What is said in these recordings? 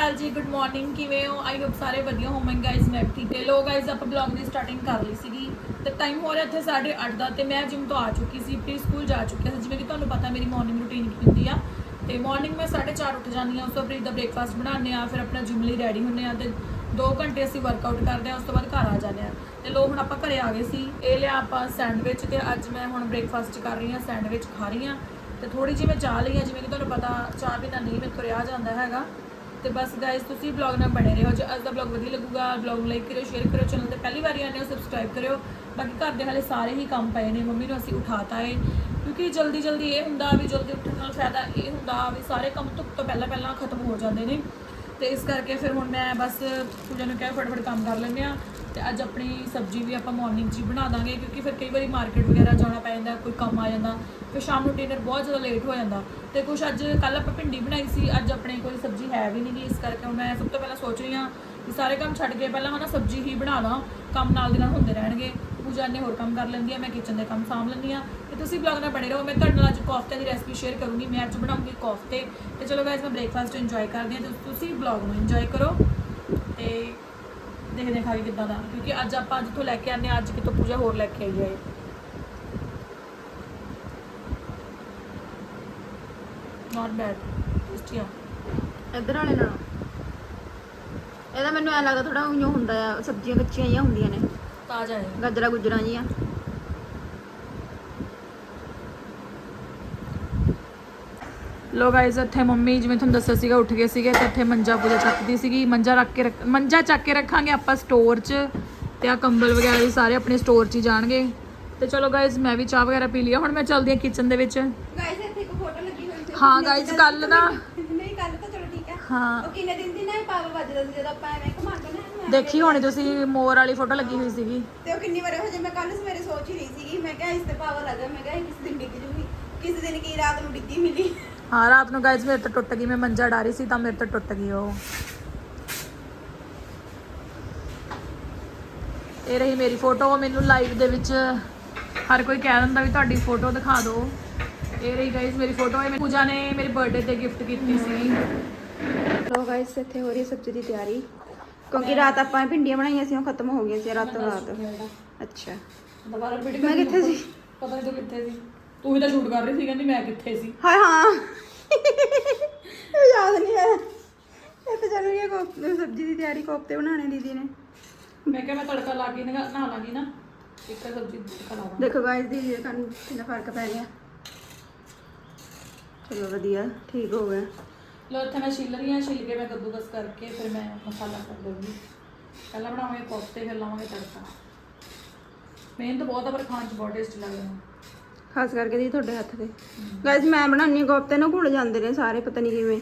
ਅਕਾਲ ਜੀ good morning ਕਿਵੇਂ ਹੋ? ਆਈ ਹੋਪ ਸਾਰੇ ਵਧੀਆ ਹੋਵੋਗੇ ਗਾਇਸ ਮੈਂ ਵੀ ਠੀਕ ਹੈ। ਲੋ ਗਾਇਸ ਆਪਾਂ ਬਲੌਗ ਦੀ ਸਟਾਰਟਿੰਗ ਕਰ ਲਈ ਸੀਗੀ। ਤੇ ਟਾਈਮ ਹੋ ਰਿਹਾ ਇੱਥੇ 8:30 ਦਾ ਤੇ ਮੈਂ ਜਿਮ ਤੋਂ ਆ ਚੁੱਕੀ ਸੀ ਪ੍ਰੀ ਸਕੂਲ ਜਾ ਚੁੱਕੀ ਸੀ ਜਿਵੇਂ ਕਿ ਤੁਹਾਨੂੰ ਪਤਾ, ਮੇਰੀ ਮਾਰਨਿੰਗ ਰੂਟੀਨ ਕੀ ਹੁੰਦੀ ਆ। ਤੇ ਮਾਰਨਿੰਗ ਮੈਂ 4:30 ਉੱਠ ਜਾਂਦੀ ਆ ਉਸ ਤੋਂ ਪ੍ਰੀਤ ਦਾ ਬ੍ਰੇਕਫਾਸਟ ਬਣਾਉਂਦੇ ਆ ਫਿਰ ਆਪਣਾ ਜਿਮ ਲਈ ਰੈਡੀ ਹੁੰਦੇ ਆ ਤੇ 2 ਘੰਟੇ ਅਸੀਂ ਵਰਕਆਊਟ ਕਰਦੇ ਆ ਉਸ ਤੋਂ ਬਾਅਦ ਘਰ ਆ ਜਾਂਦੇ ਆ ਤੇ ਲੋ ਹੁਣ ਆਪਾਂ ਘਰੇ ਆ ਗਏ ਸੀ। ਇਹ ਲਿਆ ਆਪਾਂ ਸੈਂਡਵਿਚ ਤੇ ਅੱਜ ਮੈਂ ਹੁਣ ਬ੍ਰੇਕਫਾਸਟ ਕਰ ਰਹੀ ਆ ਸੈਂਡਵਿਚ ਖਾ ਰਹੀ ਆ ਤੇ ਥੋੜੀ ਜਿਹੀ ਮੈਂ ਚਾਹ ਲਈ ਆ, ਜਿਵੇਂ ਕਿ ਤੁਹਾਨੂੰ ਪਤਾ, ਚਾਹ ਬਿਨਾਂ ਨਹੀਂ ਮੇਰੇ ਤੋਂ ਰਿਹਾ ਜਾਂਦਾ ਹੈਗਾ। ਤੇ ਬਸ ਗਾਇਸ ਤੁਸੀਂ ਵਲੌਗ ਨਾਲ ਬਣੇ ਰਹੋ। ਜੇ ਅੱਜ ਦਾ ਵਲੌਗ ਵਧੀਆ ਲੱਗੂਗਾ ਵਲੌਗ ਲਾਈਕ ਕਰਿਓ ਸ਼ੇਅਰ ਕਰਿਓ ਚੈਨਲ ਤੇ ਪਹਿਲੀ ਵਾਰੀ ਆਨੇ ਹੋ ਸਬਸਕ੍ਰਾਈਬ ਕਰਿਓ। ਬਾਕੀ ਘਰ ਦੇ ਹਾਲੇ ਸਾਰੇ ਹੀ ਕੰਮ ਪਏ ਨੇ, ਮੰਮੀ ਨੂੰ ਅਸੀਂ ਉਠਾਤਾ ਏ। ਕਿਉਂਕਿ ਜਲਦੀ ਜਲਦੀ ਇਹ ਹੁੰਦਾ ਵੀ ਜਲਦੀ ਉੱਠਣ ਨਾਲ ਫਾਇਦਾ ਇਹ ਹੁੰਦਾ ਵੀ ਸਾਰੇ ਕੰਮ ਧੁੱਪ ਤੋਂ ਪਹਿਲਾਂ ਪਹਿਲਾਂ ਖਤਮ ਹੋ ਜਾਂਦੇ ਨੇ। ਤੇ ਇਸ ਕਰਕੇ ਫਿਰ ਹੁਣ ਮੈਂ ਬਸ ਪੂਜਾ ਨੂੰ ਕਿਹਾ ਫਟਾਫਟ ਕੰਮ ਕਰ ਲੈਂਦੇ ਆ ਤੇ ਅੱਜ ਆਪਣੀ ਸਬਜ਼ੀ ਵੀ ਆਪਾਂ ਮਾਰਨਿੰਗ 'ਚ ਹੀ ਬਣਾ ਦਾਂਗੇ, ਕਿਉਂਕਿ ਫਿਰ ਕਈ ਵਾਰੀ ਮਾਰਕੀਟ ਵਗੈਰਾ ਜਾਣਾ ਪੈ ਜਾਂਦਾ, ਕੋਈ ਕੰਮ ਆ ਜਾਂਦਾ, ਫਿਰ ਸ਼ਾਮ ਨੂੰ ਡਿਨਰ ਬਹੁਤ ਜ਼ਿਆਦਾ ਲੇਟ ਹੋ ਜਾਂਦਾ। ਤੇ ਕੁਛ ਅੱਜ ਕੱਲ ਆਪਾਂ ਭਿੰਡੀ ਬਣਾਈ ਸੀ, ਅੱਜ ਆਪਣੇ ਕੋਈ ਸਬਜ਼ੀ ਹੈ ਵੀ ਨਹੀਂ ਗੀ ਇਸ ਕਰਕੇ ਹੁਣ ਮੈਂ ਸਭ ਤੋਂ ਪਹਿਲਾਂ ਸੋਚ ਰਹੀ ਹਾਂ ਕਿ ਸਾਰੇ ਕੰਮ ਛੱਡ ਕੇ ਪਹਿਲਾਂ ਹਨਾ ਸਬਜ਼ੀ ਹੀ ਬਣਾ ਲਾਂ, ਕੰਮ ਨਾਲ ਦੇ ਨਾਲ ਹੁੰਦੇ ਰਹਿਣਗੇ, ਪੂਜਾ ਨੇ ਹੋਰ ਕੰਮ ਕਰ ਲੈਂਦੀ ਆ, ਮੈਂ ਕਿਚਨ ਦੇ ਕੰਮ ਸਾਂਭ ਲੈਂਦੀ ਆ ਤੇ ਤੁਸੀਂ ਬਲੌਗ ਨਾਲ ਬਣੇ ਰਹੋ, ਮੈਂ ਤੁਹਾਡੇ ਨਾਲ ਅੱਜ ਕੋਫਤੇ ਦੀ ਰੈਸਪੀ ਸ਼ੇਅਰ ਕਰੂੰਗੀ, ਮੈਂ ਅੱਜ ਬਣਾਉਂਗੀ ਕੋਫਤੇ। ਤੇ ਚਲੋ ਗਾਇਸ ਮੈਂ ਬ੍ਰੇਕਫਾਸਟ ਇੰਜੋਏ ਕਰਦੀ ਹਾਂ, ਤੇ ਤੁਸੀਂ ਬਲੌਗ ਨੂੰ ਇੰਜੋਏ ਕਰੋ। ਤੇ ਦੇਖਦੇ ਖਾਈ ਕਿੱਦਾਂ ਦਾ ਕਿਉਂਕਿ ਅੱਜ ਆਪਾਂ ਜਿੱਥੋਂ ਲੈ ਕੇ ਆਨੇ ਅੱਜ ਕਿਤੋਂ ਪੂਜਾ ਹੋਰ ਲੈ ਕੇ ਆਈ ਹੈ ਨਾਟ ਬੈਡ ਟੇਸਟੀ ਆ। ਇੱਧਰ ਵਾਲੇ ਨਾਲ। ਇਹਦਾ ਮੈਨੂੰ ਐ ਲੱਗਦਾ ਥੋੜਾ ਉਈਓ ਹੁੰਦਾ ਆ ਸਬਜ਼ੀਆਂ ਕੱਚੀਆਂ ਜਿਹੀਆਂ ਹੁੰਦੀਆਂ ਨੇ। ਤਾਜ਼ਾ ਹੈ। ਗਾਜਰਾ ਗੁਜਰਾਂ ਜੀਆਂ ਲੋ ਗਾਇਸ ਇੱਥੇ ਮੰਮੀ ਜਿਵੇਂ ਤੁਹਾਨੂੰ ਦੱਸਿਆ ਸੀਗਾ ਉੱਠ ਗਏ ਸੀਗੇ ਤੇ ਇੱਥੇ ਮੰਜਾ ਪੂਜਾ ਚੱਕਦੀ ਸੀਗੀ। ਮੰਜਾ ਰੱਖ ਕੇ ਮੰਜਾ ਚੱਕ ਕੇ ਰੱਖਾਂਗੇ ਆਪਾਂ ਸਟੋਰ 'ਚ ਤੇ ਆ ਕੰਬਲ ਵਗੈਰਾ ਵੀ ਸਾਰੇ ਆਪਣੇ ਸਟੋਰ 'ਚ ਹੀ ਜਾਣਗੇ। ਤੇ ਚਲੋ ਗਾਇਸ ਮੈਂ ਵੀ ਚਾਹ ਵਗੈਰਾ ਪੀ ਲਿਆ ਹੁਣ ਮੈਂ ਚੱਲਦੀ ਹਾਂ ਕਿਚਨ ਦੇ ਵਿੱਚ। ਗਾਇਸ ਇੱਥੇ ਇੱਕ ਫੋਟੋ ਲੱਗੀ ਹੋਈ ਸੀ। ਹਾਂ guys, ਕੱਲ੍ਹ ਨਾ- ਨਹੀਂ ਕੱਲ ਤਾਂ ਚਲੋ ਠੀਕ ਹੈ। ਹਾਂ। ਉਹ ਕਿੰਨੇ ਦਿਨ ਦੀ ਨਾ ਪਾਵਾ ਵੱਜਦਾ ਸੀ ਜਦੋਂ ਆਪਾਂ ਐਵੇਂ ਘੁਮਾਉਂਦੇ ਨਾ। ਦੇਖੀ ਹੋਣੀ ਤੁਸੀਂ ਮੋਰ ਵਾਲੀ ਫੋਟੋ ਲੱਗੀ ਹੋਈ ਸੀਗੀ। ਤੇ ਉਹ ਕਿੰਨੀ ਵਾਰ ਹੋ ਜੇ ਮੈਂ ਕੱਲ ਸਵੇਰੇ ਸੋਚ ਹੀ ਰਹੀ ਸੀਗੀ। ਮੈਂ ਕਿਹਾ ਇਸ ਤੇ ਪਾਵਾ ਲੱਗਾ ਮੈਂ ਕਿਹਾ ਕਿਸ ਦਿਨ ਡਿੱਗ ਜੂਗੀ? ਕਿਸ ਦਿਨ ਕੀ ਰਾਤ ਨੂੰ ਡਿੱਗੀ ਮਿਲੀ? ਹਾਂ ਰਾਤ ਨੂੰ ਗਾਇਸ ਮੇਰੇ ਤੋਂ ਟੁੱਟ ਗਈ ਮੈਂ ਮੰਜਾ ਡਾਰੀ ਸੀ ਤਾਂ ਮੇਰੇ ਤੋਂ ਟੁੱਟ ਗਈ ਉਹ। ਇਹ ਰਹੀ ਮੇਰੀ ਫੋਟੋ ਮੈਨੂੰ ਲਾਈਵ ਦੇ ਵਿੱਚ ਹਰ ਕੋਈ ਕਹਿ ਦਿੰਦਾ ਵੀ ਤੁਹਾਡੀ ਫੋਟੋ ਦਿਖਾ ਦਿਓ। ਇਹ ਰਹੀ ਗਾਇਸ ਮੇਰੀ ਫੋਟੋ ਹੈ ਪੂਜਾ ਨੇ ਮੇਰੇ ਬਰਥਡੇ ਤੇ ਗਿਫਟ ਕੀਤੀ ਸੀ। ਲੋ ਗਾਇਸ ਇੱਥੇ ਹੋ ਰਹੀ ਹੈ ਸਬਜ਼ੀ ਦੀ ਤਿਆਰੀ। ਕਿਉਂਕਿ ਰਾਤ ਆਪਾਂ ਭਿੰਡੀਆਂ ਬਣਾਈਆਂ ਸੀ ਉਹ ਖਤਮ ਹੋ ਗਈਆਂ ਸੀ ਰਾਤੋਂ ਰਾਤ। ਅੱਛਾ। ਦੁਬਾਰਾ ਮੈਂ ਕਿੱਥੇ ਸੀ? ਪਤਾ ਨਹੀਂ ਕਿੱਥੇ ਸੀ। ਤੂੰ ਹੀ ਤਾਂ ਸ਼ੂਟ ਕਰ ਰਹੀ ਸੀ ਕਹਿੰਦੀ ਮੈਂ ਕਿੱਥੇ ਸੀ? ਹਾਏ ਹਾਂ। ਇਹ ਯਾਦ ਨਹੀਂ ਆਇਆ। ਇਹ ਤਾਂ ਚੱਲ ਰਹੀ ਹੈ ਕੋਫਤੇ ਸਬਜ਼ੀ ਦੀ ਤਿਆਰੀ ਕੋਫਤੇ ਬਣਾਣੇ ਦੀਦੀ ਨੇ। ਮੈਂ ਕਿਹਾ ਮੈਂ ਤੜਕਾ ਲਾ ਕੇ ਨਹਾ ਨਹਾ ਲਾਂਗੀ ਨਾ। ਇੱਕ ਸਬਜ਼ੀ ਖਲਾਵਾਂ ਦੇਖੋ ਗਾਇਸ ਦੀਦੀ ਦੇ ਕੰਨ ਕਿੰਨਾ ਫ਼ਰਕ ਪੈ ਗਿਆ। ਚਲੋ ਵਧੀਆ ਠੀਕ ਹੋ ਗਿਆ। ਲੋ ਇੱਥੇ ਮੈਂ ਛਿੱਲ ਰਹੀ ਹਾਂ ਛਿੱਲ ਕੇ ਮੈਂ ਕੱਦੂਕਸ ਕਰਕੇ ਫਿਰ ਮੈਂ ਮਸਾਲਾ ਕਰ ਦਊਂਗੀ ਪਹਿਲਾਂ ਬਣਾਵਾਂਗੇ ਕੋਫਤੇ ਫਿਰ ਲਾਵਾਂਗੇ ਤੜਕਾ। ਮਿਹਨਤ ਬਹੁਤ ਆ ਪਰ ਖਾਣ ਚ ਬਹੁਤ ਟੇਸਟ ਲੱਗਦਾ। ਖਾਸ ਕਰਕੇ ਦੀ ਤੁਹਾਡੇ ਹੱਥ ਦੇ ਗਾਇਸ ਮੈਂ ਬਣਾਉਣੀ ਕੋਫਤੇ ਨਾ ਘੁਲ ਜਾਂਦੇ ਨੇ ਸਾਰੇ ਪਤਾ ਨਹੀਂ ਕਿਵੇਂ।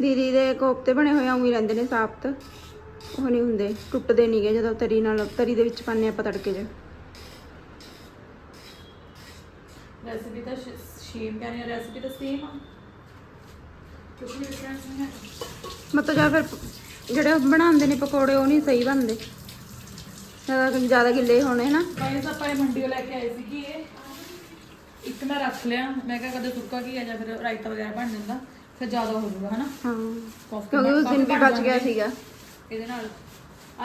ਦੀਦੀ ਦੇ ਕੋਫਤੇ ਬਣੇ ਹੋਏ ਹੀ ਰਹਿੰਦੇ ਨੇ ਸਾਫਤ। ਉਹ ਨਹੀਂ ਹੁੰਦੇ ਟੁੱਟਦੇ ਨਹੀਂਗੇ ਜਦੋਂ ਤਰੀ ਨਾਲ ਤਰੀ ਦੇ ਵਿੱਚ ਪਾਉਂਦੇ ਆਪਾਂ ਤੜਕੇ 'ਚ। ਰੈਸਿਪੀ ਤਾਂ ਸ਼ੇਮ ਕਹਿੰਦੇ ਆ ਰੈਸਿਪੀ ਤਾਂ ਸੇਮ ਆ। ਕੁਝ ਵੀ ਡਿਫਰੈਂਸ ਨਹੀਂ ਹੈ। ਮਤਲਬ ਜਾਂ ਫਿਰ ਜਿਹੜੇ ਬਣਾਉਂਦੇ ਨੇ ਪਕੌੜੇ ਉਹ ਨਹੀਂ ਸਹੀ ਬਣਦੇ। ਜ਼ਿਆਦਾ ਜ਼ਿਆਦਾ ਗਿੱਲੇ ਹੋਣੇ ਨਾ। ਗਾਇਸ ਆਪਾਂ ਇਹ ਮੰਡੀੋਂ ਲੈ ਕੇ ਆਏ ਸੀ ਕਿ ਇਹ ਇੱਕ ਮੈਂ ਰੱਖ ਲਿਆ ਮੈਂ ਕਿਹਾ ਕਦੇ ਸੁੱਕਾ ਕੀ ਆ ਜਾਂ ਫਿਰ ਰਾਇਤਾ ਵਗੈਰਾ ਬਣ ਜਾਂਦਾ ਫਿਰ ਜ਼ਿਆਦਾ ਹੋ ਜਾਊਗਾ ਹਨਾ? ਹਾਂ। ਕਿਉਂਕਿ ਉਸ ਦਿਨ ਵੀ ਬਚ ਗਿਆ। ਸੀਗਾ। ਇਹਦੇ ਨਾਲ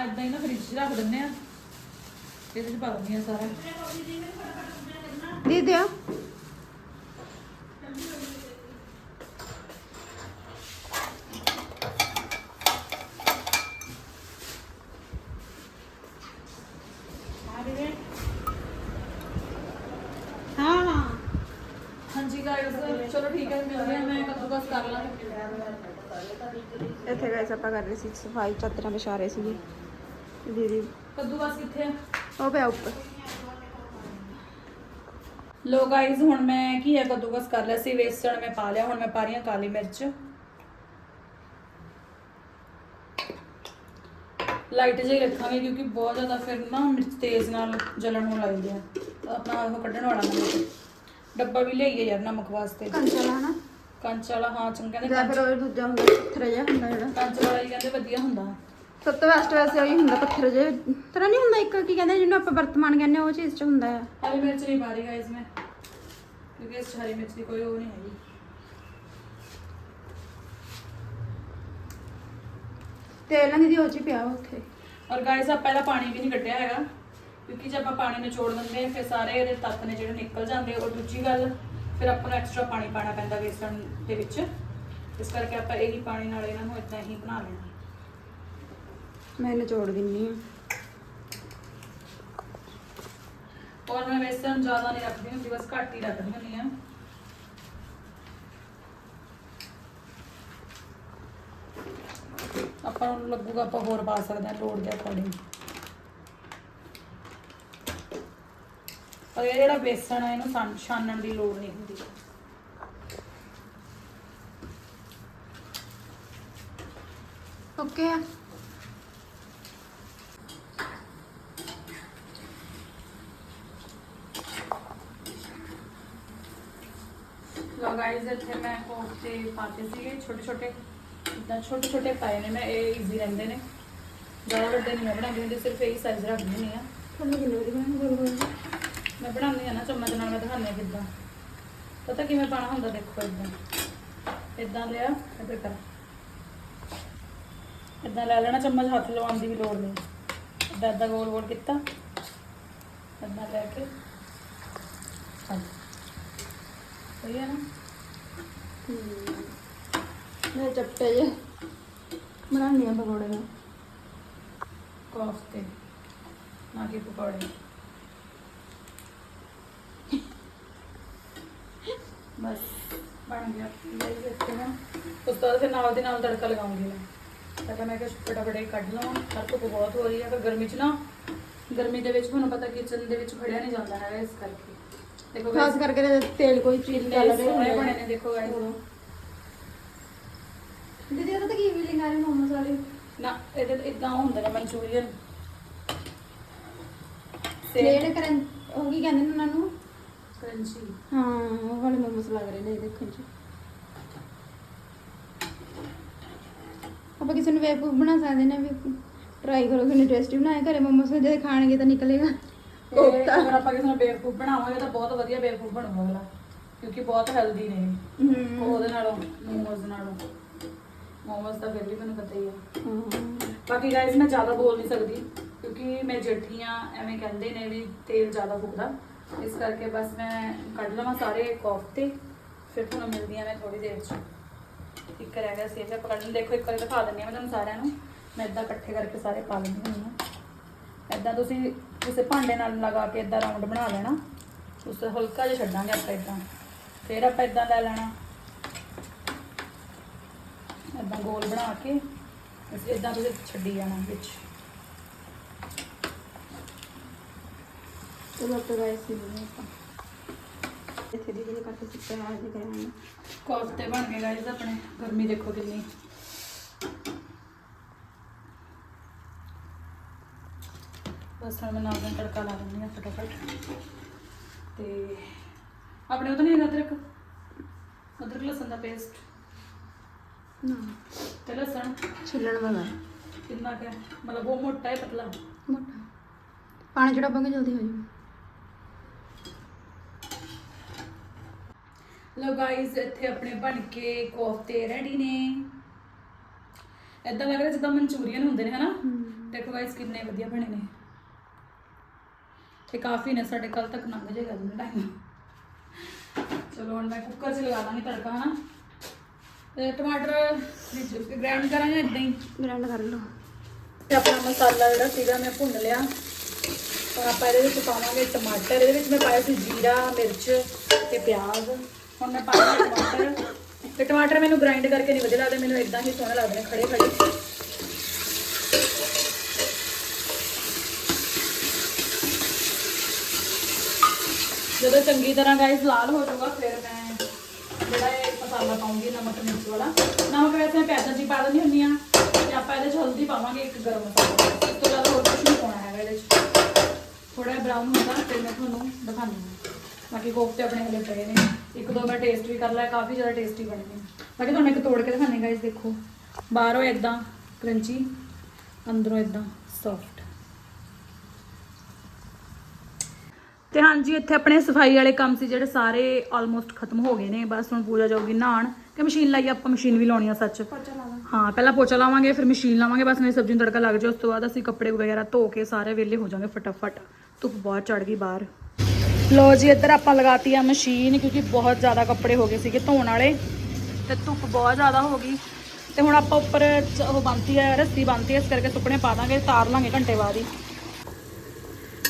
ਅੱਜ ਦਾ ਹੀ ਨਾ ਫ੍ਰਿਜ 'ਚ ਰੱਖ ਦਿੰਨੇ ਆ। ਇਹਦੇ 'ਚ ਪਾ ਦਿੰਦੀ ਆ ਸਾਰਾ। ਦੇ ਦਿਓ ਹਾਂ ਹਾਂ ਹਾਂਜੀ ਗਾਇਸ ਚਲੋ ਠੀਕ ਹੈ ਮਿਲਦੇ ਆ ਮੈਂ ਕੱਦੂਕਸ ਕਰ ਲਾਂਗੀ ਇੱਥੇ ਗਾਇਸ ਆਪਾਂ ਕਰ ਰਹੇ ਸੀ ਸਫ਼ਾਈ ਚਾਦਰਾਂ ਵਿਛਾ ਰਹੇ ਸੀਗੇ। ਦੀਦੀ ਕੱਦੂਕਸ ਕਿੱਥੇ ਆ? ਉਹ ਪਿਆ ਉੱਪਰ। ਲੋ ਗਾਇਸ ਹੁਣ ਮੈਂ ਕੀ ਹੈ ਕੱਦੂਕਸ ਕਰ ਲਿਆ ਸੀ ਵੇਸਣ ਮੈਂ ਪਾ ਲਿਆ ਹੁਣ ਮੈਂ ਪਾ ਰਹੀ ਹਾਂ ਕਾਲੀ ਮਿਰਚ। ਲਾਈਟ ਜਿਹੀ ਰੱਖਾਂਗੇ ਕਿਉਂਕਿ ਬਹੁਤ ਜ਼ਿਆਦਾ ਫਿਰ ਨਾ ਮਿਰਚ ਤੇਜ਼ ਨਾਲ ਜਲਣ ਹੋਣ ਲੱਗਦੀ ਆ ਤਾਂ ਆਪਣਾ ਉਹ ਕੱਢਣ ਵਾਲਾ ਨਮਕ ਡੱਬਾ ਵੀ ਲਈਏ ਯਾਰ ਨਮਕ ਵਾਸਤੇ। ਕੰਚਲਾ ਹਨਾ ਕੰਚ ਵਾਲਾ ਹਾਂ ਚੰਗ ਕਹਿੰਦੇ ਜਾਂ ਕੰਚ। ਫਿਰ ਉਹ ਦੂਜਾ ਹੁੰਦਾ ਪੱਥਰ ਜਿਹਾ ਹੁੰਦਾ ਜਿਹੜਾ। ਕੰਚ ਵਾਲਾ ਹੀ ਕਹਿੰਦੇ ਵਧੀਆ ਹੁੰਦਾ। ਸਭ ਤੋਂ ਬੈਸਟ ਵੈਸੇ ਉਹੀ ਹੁੰਦਾ ਪੱਥਰ ਜੇ। ਤਰ੍ਹਾਂ ਨਹੀਂ ਹੁੰਦਾ ਇੱਕ ਕੀ ਕਹਿੰਦੇ ਜਿਹਨੂੰ ਆਪਾਂ ਵਰਤਮਾਨ ਕਹਿੰਦੇ ਉਹ ਚੀਜ਼ ਚ ਹੁੰਦਾ ਹੈ ਹਰੀ ਮਿਰਚ ਨਹੀਂ ਪਾ ਰਹੀ ਗਾਇਸ ਮੈਂ ਕਿਉਂਕਿ ਇਸ 'ਚ ਹਰੀ ਮਿਰਚ ਦੀ ਕੋਈ ਉਹ ਨਹੀਂ ਹੈਗੀ। ਤੇਲ ਨਾ ਦੀਦੀ ਉਹ ਚ ਪਿਆ ਉੱਥੇ। ਔਰ ਗਾਇਸ ਆਪਾਂ ਇਹਦਾ ਪਾਣੀ ਵੀ ਨਹੀਂ ਕੱਢਿਆ ਹੈਗਾ ਕਿਉਂਕਿ ਜੇ ਆਪਾਂ ਪਾਣੀ ਨਿਚੋੜ ਦਿੰਦੇ ਫਿਰ ਸਾਰੇ ਇਹਦੇ ਤੱਤ ਨੇ ਜਿਹੜੇ ਨਿਕਲ ਜਾਂਦੇ ਔਰ ਦੂਜੀ ਗੱਲ ਫਿਰ ਆਪਾਂ ਨੂੰ ਐਕਸਟਰਾ ਪਾਣੀ ਪਾਣਾ ਪੈਂਦਾ ਵੇਸਣ ਦੇ ਵਿੱਚ। ਇਸ ਕਰਕੇ ਆਪਾਂ ਇਹੀ ਪਾਣੀ ਨਾਲ ਇਹਨਾਂ ਨੂੰ ਇਦਾਂ ਹੀ ਬਣਾ ਲੈਣਾ ਮੈਂ ਨਿਚੋੜ ਦਿੰਨੀ ਔਰ ਮੈਂ ਵੇਸਣ ਜ਼ਿਆਦਾ ਨਹੀਂ ਰੱਖਦੀ ਹੁੰਦੀ ਬਸ ਘੱਟ ਹੀ ਰੱਖਦੀ ਹੁੰਦੀ ਆ ਆਪਾਂ ਨੂੰ ਲੱਗੂਗਾ ਆਪਾਂ ਹੋਰ ਪਾ ਸਕਦੇ ਹਾਂ ਲੋੜ ਦੇ ਅਕੋਰਡਿੰਗ ਔਰ ਇਹ ਜਿਹੜਾ ਵੇਸਣ ਹੈ ਇਹਨੂੰ ਛਾਣ- ਛਾਣਨ ਦੀ ਲੋੜ ਨਹੀਂ ਹੁੰਦੀ। ਓਕੇ ਆ ਲੋ ਗਾਇਸ ਇੱਥੇ ਮੈਂ ਕੋਫਤੇ ਪਾਤੇ ਸੀਗੇ ਛੋਟੇ ਛੋਟੇ ਇਦਾਂ ਛੋਟੇ ਛੋਟੇ ਪਾਏ ਨੇ ਮੈਂ ਇਹ ਈਜ਼ੀ ਰਹਿੰਦੇ ਨੇ। ਜ਼ਿਆਦਾ ਵੱਡੇ ਨਹੀਂ ਮੈਂ ਬਣਾਉਂਦੀ ਹੁੰਦੀ ਸਿਰਫ ਇਹੀ ਸਾਈਜ਼ ਰੱਖਦੀ ਹੁੰਦੀ ਆ। ਤੁਹਾਨੂੰ ਕਿੰਨੇ ਵਜੇ ਬਣਾਉਣਾ ਗੋਲ ਗੋਲ ਮੈਂ ਬਣਾਉਂਦੀ ਆ ਨਾ ਚਮਚ ਨਾਲ ਮੈਂ ਦਿਖਾਉਂਦੀ ਕਿੱਦਾਂ। ਪਤਾ ਕਿਵੇਂ ਪਾਣਾ ਹੁੰਦਾ ਦੇਖੋ ਇਦਾਂ। ਇਦਾਂ ਲਿਆ ਇੱਧਰ ਕਰ। ਇਦਾਂ ਲੈ ਲੈਣਾ ਚਮਚ ਹੱਥ ਲਵਾਉਣ ਦੀ ਵੀ ਲੋੜ ਨਹੀਂ। ਇਦਾਂ ਇਦਾਂ ਗੋਲ ਗੋਲ ਕੀਤਾ। ਇਦਾਂ ਲੈ ਕੇ। ਹਾਂ ਸਹੀ ਹੈ ਨਾ? ਮੈਂ ਚੱਪਟੇ ਜੇ ਬਣਾਉਣੀ ਆ ਪਕੌੜੇ ਮੈਂ। ਕੋਫਤੇ। ਨਾ ਕਿ ਪਕੌੜੇ। ਬਸ ਬਣ ਗਿਆ। ਲੈ ਦੇਖੋ ਨਾ ਉਸ ਤੋਂ ਬਾਅਦ ਫਿਰ ਨਾਲ ਦੇ ਨਾਲ ਤੜਕਾ ਲਗਾਉਂਗੀ ਮੈਂ। ਤਾਂ ਕਿ ਮੈਂ ਕਿਹਾ ਫਟਾਫਟ ਇਹ ਕੱਢ ਲਵਾਂ। ਹਰ ਧੁੱਪ ਬਹੁਤ ਹੋ ਰਹੀ ਹੈ। ਫਿਰ ਗਰਮੀ 'ਚ ਨਾ ਗਰਮੀ ਦੇ ਵਿੱਚ ਤੁਹਾਨੂੰ ਪਤਾ ਕਿਚਨ ਦੇ ਵਿੱਚ ਖੜਿਆ ਨਹੀਂ ਜਾਂਦਾ ਹੈਗਾ ਇਸ ਕਰਕੇ। ਦੇਖੋ ਖਾਸ guys, ਕਰਕੇ ਤੇ ਤੇਲ ਕੋਈ ਚੀਜ਼ ਕਿੰਨੇ ਚੱਲ ਰਹੀ ਸੋਹਣੇ ਹੁੰਦੀ ਬਣੇ ਹੈ ਨੇ ਦੇਖੋ ਗਾਇਸ ਦੀਦੀ ਇਹਦਾ ਤਾਂ ਕੀ ਫੀਲਿੰਗ ਆ ਰਹੀ ਮੋਮੋਸ ਵਾਲੀ? ਨਾ ਇਹਦੇ ਇਦਾਂ ਹੁੰਦਾ ਨਾ ਮਨਚੂਰੀਅਨ। ਪਲੇਟ ਕਰਨ ਉਹ ਕੀ ਕਹਿੰਦੇ ਨੇ ਉਹਨਾਂ ਨੂੰ? ਕਰੰਚੀ ਹਾਂ ਉਹ ਵਾਲੇ ਮੋਮੋਸ ਲੱਗ ਰਹੇ ਨੇ ਇਹ ਦੇਖਣ ਚ ਆਪਾਂ ਕਿਸੇ ਨੂੰ ਵੇਪੂ ਬਣਾ ਸਕਦੇ ਨੇ ਵੀ ਟਰਾਈ ਕਰੋ ਕਿੰਨੇ ਟੇਸਟੀ ਬਣਾਏ ਘਰੇ ਮੋਮੋਸ ਜਦ ਖਾਣਗੇ ਤਾਂ ਨਿਕਲੇਗਾ। ਕੋਫਤਾ ਕੋਫਤਾ ਅਗਰ ਆਪਾਂ ਕਿਸੇ ਨੂੰ ਬੇਵਕੂਫ ਬਣਾਵਾਂਗੇ ਤਾਂ ਬਹੁਤ ਵਧੀਆ ਬੇਵਕੂਫ ਬਣੂਗਾ ਅਗਲਾ ਕਿਉਂਕਿ ਬਹੁਤ ਹੈਲਦੀ ਨੇ। ਇਹ। ਹੂੰ। ਉਹਦੇ ਨਾਲੋਂ ਮੋਮੋਜ਼ ਨਾਲੋਂ। ਮੋਮੋਜ਼ ਤਾਂ ਫਿਰ ਵੀ ਮੈਨੂੰ ਪਤਾ ਹੀ ਆ। ਹਾਂ। ਬਾਕੀ ਗਾਇਸ ਮੈਂ ਜ਼ਿਆਦਾ ਬੋਲ ਨਹੀਂ ਸਕਦੀ ਕਿਉਂਕਿ ਮੈਂ ਜੇਠੀਆਂ ਐਵੇਂ ਕਹਿੰਦੇ ਨੇ ਵੀ ਤੇਲ ਜ਼ਿਆਦਾ ਫੁਕਦਾ। ਇਸ ਕਰਕੇ ਬਸ ਮੈਂ ਕੱਢ ਲਵਾਂ ਸਾਰੇ ਕੋਫਤੇ ਫਿਰ ਤੁਹਾਨੂੰ ਮਿਲਦੀ ਆ ਮੈਂ ਥੋੜੀ ਦੇਰ 'ਚ। ਇੱਕ ਰਹਿ ਗਿਆ ਸੀ ਜੇ ਆਪਾਂ ਕੱਢ ਦੇਖੋ, ਇੱਕ ਵਾਰੀ ਦਿਖਾ ਦਿੰਦੀ ਆ ਮੈਂ ਤੁਹਾਨੂੰ ਸਾਰਿਆਂ ਨੂੰ। ਮੈਂ ਇਦਾਂ ਇਕੱਠੇ ਕਰਕੇ ਸਾਰੇ ਪਾ ਲੈਂਦੀ ਹੁੰਦੀ ਆ ਇਦਾਂ ਤੁਸੀਂ ਕਿਸੇ ਭਾਂਡੇ ਨਾਲ ਲਗਾ ਕੇ ਇਦਾਂ ਰਾਉਂਡ ਬਣਾ ਲੈਣਾ। ਉਸ ਹਲਕਾ ਜਿਹਾ ਛੱਡਾਂਗੇ ਆਪਾਂ ਇਦਾਂ। ਫਿਰ ਆਪਾਂ ਇਦਾਂ ਲੈ ਲੈਣਾ। ਇਦਾਂ ਗੋਲ ਬਣਾ ਕੇ, ਅਸੀਂ ਇਦਾਂ ਤੁਸੀਂ ਛੱਡੀ ਜਾਣਾ ਵਿੱਚ। ਚਲੋ ਆਪਾਂ ਗਾਇਸ ਸੀ ਲਈ ਆਪਾਂ ਇੱਥੇ ਦੀਦੀ ਨੇ ਕੱਟ ਦਿੱਤਾ ਹੈ ਅੱਜ ਕਰਾਂਗੇ ਕੋਫਤੇ ਬਣ ਗਏ ਗਾਇਸ ਆਪਣੇ। ਗਰਮੀ ਦੇਖੋ ਕਿੰਨੀ। ਬਸ ਹੁਣ ਮੈਂ ਨਾਲ ਦਾ ਤੜਕਾ ਲਾ ਦਿੰਦੀ ਹਾਂ ਫਟਾਫਟ। ਤੇ ਆਪਣੇ ਉਹ ਤਾਂ ਨਹੀਂ ਅਦਰਕ? ਅਦਰਕ ਲਸਣ ਦਾ ਪੇਸਟ ਨਾ। ਤੇ ਲਸਣ? ਛਿੱਲਣ ਵਾਲਾ। ਕਿੰਨਾ ਕੁ ਮਤਲਬ ਉਹ ਮੋਟਾ ਹੈ ਪਤਲਾ? ਮੋਟਾ। ਪਾਣੀ ਚੜਾ ਪਾਂਗੇ ਜਲਦੀ ਹੋ ਜਾਊ ਲੋ ਗਾਇਸ ਇੱਥੇ ਆਪਣੇ ਬਣ ਕੇ ਕੋਫਤੇ ਰੈਡੀ ਨੇ। ਇਦਾਂ ਲੱਗ ਰਿਹਾ ਜਿੱਦਾਂ ਮਨਚੂਰੀਅਨ ਹੁੰਦੇ ਨੇ ਹਨਾ? ਦੇਖੋ ਗਾਇਸ ਕਿੰਨੇ ਵਧੀਆ ਬਣੇ ਨੇ। ਤੇ ਕਾਫੀ ਨੇ ਸਾਡੇ ਕੱਲ ਤੱਕ ਲੰਘ ਜਾਏਗਾ ਜੀ ਟਾਈਮ ਚਲੋ ਹੁਣ ਮੈਂ ਕੁੱਕਰ 'ਚ ਲਗਾ ਦਾਂਗੀ ਤੜਕਾ ਹਨਾ? ਤੇ ਟਮਾਟਰ ਗ੍ਰਾਈਂਡ ਕਰਾਂਗੇ ਇਦਾਂ ਹੀ। ਗ੍ਰਾਈਂਡ ਕਰ ਲਓ। ਤੇ ਆਪਣਾ ਮਸਾਲਾ ਜਿਹੜਾ ਸੀਗਾ ਮੈਂ ਭੁੰਨ ਲਿਆ। ਹੁਣ ਆਪਾਂ ਇਹਦੇ ਵਿੱਚ ਪਾਵਾਂਗੇ ਟਮਾਟਰ ਇਹਦੇ ਵਿੱਚ ਮੈਂ ਪਾਇਆ ਸੀ ਜੀਰਾ ਮਿਰਚ ਤੇ ਪਿਆਜ਼। ਹੁਣ ਮੈਂ ਪਾਇਆ ਟਮਾਟਰ ਤੇ ਟਮਾਟਰ ਮੈਨੂੰ ਗ੍ਰਾਈਂਡ ਕਰਕੇ ਨਹੀਂ ਵਧੀਆ ਲੱਗਦੇ, ਮੈਨੂੰ ਇਦਾਂ ਹੀ ਸੋਹਣੇ ਲੱਗਦੇ ਨੇ ਖੜੇ ਖੜੇ। ਜਦੋਂ ਚੰਗੀ ਤਰ੍ਹਾਂ ਗਾਇਸ ਲਾਲ ਹੋ ਜਾਊਗਾ, ਫਿਰ ਮੈਂ ਜਿਹੜਾ ਇਹ ਮਸਾਲਾ ਪਾਉਂਗੀ, ਨਮਕ ਮਿਰਚ ਵਾਲਾ। ਨਮਕ ਵੈਸੇ ਮੈਂ ਪਿਆਜ਼ਾਂ 'ਚ ਹੀ ਪਾ ਦਿੰਦੀ ਹੁੰਦੀ ਆ ਤੇ ਆਪਾਂ ਇਹਦੇ 'ਚ ਹਲਦੀ ਪਾਵਾਂਗੇ ਇੱਕ ਗਰਮ ਮਸਾਲਾ। ਇਸ ਤੋਂ ਜ਼ਿਆਦਾ ਹੋਰ ਕੁਝ ਨਹੀਂ ਪਾਉਣਾ ਹੈਗਾ ਇਹਦੇ 'ਚ। ਥੋੜਾ ਬਰਾਊਨ ਹੁੰਦਾ, ਫਿਰ ਮੈਂ ਤੁਹਾਨੂੰ ਦਿਖਾਉਂਦੀ ਹਾਂ। ਬਾਕੀ ਕੋਫਤੇ ਆਪਣੇ ਹਲੇ ਪਏ ਨੇ। ਇੱਕ ਦੋ ਮੈਂ ਟੇਸਟ ਵੀ ਕਰ ਲਿਆ ਕਾਫੀ ਜ਼ਿਆਦਾ ਟੇਸਟੀ ਬਣੇ ਨੇ। ਬਾਕੀ ਤੁਹਾਨੂੰ ਇੱਕ ਤੋੜ ਕੇ ਦਿਖਾਉਂਦੀ ਗਾਇਸ ਦੇਖੋ। ਬਾਹਰੋਂ ਇਦਾਂ ਕਰੰਚੀ ਅੰਦਰੋਂ ਇਦਾਂ ਸੌਫਟ ਤੇ ਤੇ ਹਾਂਜੀ ਇੱਥੇ ਆਪਣੇ ਸਫ਼ਾਈ ਵਾਲੇ ਕੰਮ ਸੀ ਜਿਹੜੇ ਸਾਰੇ ਆਲਮੋਸਟ ਖਤਮ ਹੋ ਗਏ ਨੇ। ਬਸ ਹੁਣ ਪੂਜਾ ਜਾਊਗੀ ਨਹਾਣ ਕਿ ਮਸ਼ੀਨ ਲਾਈ ਆਪਾਂ ਮਸ਼ੀਨ ਵੀ ਲਾਉਣੀ ਆ ਸੱਚ। ਹਾਂ ਪਹਿਲਾਂ ਪੋਚਾ ਲਾਵਾਂਗੇ ਫਿਰ ਮਸ਼ੀਨ ਲਾਵਾਂਗੇ। ਬਸ ਮੇਰੀ ਸਬਜ਼ੀ ਨੂੰ ਤੜਕਾ ਲੱਗ ਜਾਏ ਉਸ ਤੋਂ ਬਾਅਦ ਅਸੀਂ ਕੱਪੜੇ ਵਗੈਰਾ ਧੋ ਕੇ ਸਾਰੇ ਵਿਹਲੇ ਹੋ ਜਾਵਾਂਗੇ ਫਟਾਫਟ। ਧੁੱਪ ਬਹੁਤ ਚੜ ਗਈ ਬਾਹਰ। ਲੋ ਜੀ, ਇੱਧਰ ਆਪਾਂ ਲਗਾਤੀ ਆ ਮਸ਼ੀਨ, ਕਿਉਂਕਿ ਬਹੁਤ ਜ਼ਿਆਦਾ ਕੱਪੜੇ ਹੋ ਗਏ ਸੀਗੇ ਧੋਣ ਵਾਲੇ ਤੇ ਧੁੱਪ ਬਹੁਤ ਜ਼ਿਆਦਾ ਹੋ ਗਈ। ਤੇ ਹੁਣ ਆਪਾਂ ਉੱਪਰ ਉਹ ਬੰਨਤੀ ਹੈ, ਰੱਸੀ ਬੰਨਤੀ ਹੈ, ਇਸ ਕਰਕੇ ਸੁੱਕਣੇ ਪਾ ਦਾਂਗੇ, ਤਾਰ ਲਾਂਗੇ ਘੰਟੇ ਬਾਅਦ ਹੀ।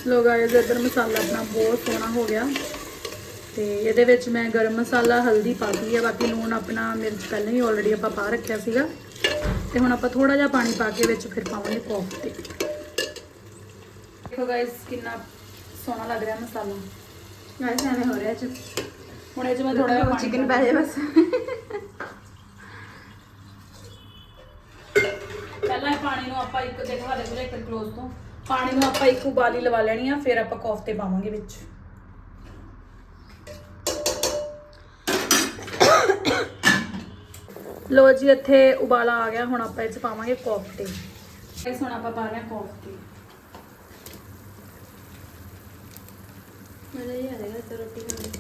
ਲੋ ਗਾਇਜ਼ ਇੱਧਰ ਮਸਾਲਾ ਆਪਣਾ ਬਹੁਤ ਸੋਹਣਾ ਹੋ ਗਿਆ। ਤੇ ਇਹਦੇ ਵਿੱਚ ਮੈਂ ਗਰਮ ਮਸਾਲਾ, ਹਲਦੀ ਪਾ ਦਿੱਤੀ ਹੈ, ਬਾਕੀ ਲੂਣ ਆਪਣਾ ਮਿਰਚ ਪਹਿਲਾਂ ਹੀ ਆਲਰੇਡੀ ਆਪਾਂ ਪਾ ਰੱਖਿਆ ਸੀਗਾ। ਤੇ ਹੁਣ ਆਪਾਂ ਥੋੜਾ ਜਿਹਾ ਪਾਣੀ ਪਾ ਕੇ ਵਿੱਚ ਫਿਰ ਪਾਵਾਂਗੇ ਕੋਫਤੇ ਦੇਖੋ ਗਾਇਜ਼ ਕਿੰਨਾ ਸੋਹਣਾ ਲੱਗ ਰਿਹਾ ਮਸਾਲਾ। ਗਾਇਸ ਐਵੇਂ ਹੋ ਰਿਹਾ ਚ ਹੁਣ ਇਹ ਚ ਮੈਂ ਥੋੜਾ ਜਿਹਾ ਪਾਣੀ ਚਿਕਨ ਪਾ ਪੈ ਜਾਏ ਬਸ ਪਹਿਲਾਂ ਇਹ ਪਾਣੀ ਨੂੰ ਆਪਾਂ ਇੱਕ ਦੇਖਵਾ ਦੇ ਪੂਰੇ ਇੱਕ ਕਲੋਜ਼ ਤੋਂ। ਪਾਣੀ ਨੂੰ ਆਪਾਂ ਇੱਕ ਉਬਾਲੀ ਲਵਾ ਲੈਣੀ ਆ ਫਿਰ ਆਪਾਂ ਕੋਫਤੇ ਪਾਵਾਂਗੇ ਵਿੱਚ। ਲੋ ਜੀ ਇੱਥੇ ਉਬਾਲਾ ਆ ਗਿਆ ਹੁਣ ਆਪਾਂ ਇਹ ਚ ਪਾਵਾਂਗੇ ਕੋਫਤੇ। ਇਸ ਹੁਣ ਆਪਾਂ ਪਾ ਰਹੇ ਹਾਂ ਕੋਫਤੇ। ਮਜ਼ਾ ਹੀ ਆ ਜਾਏਗਾ ਤੇ ਰੋਟੀ ਖਾਣੀ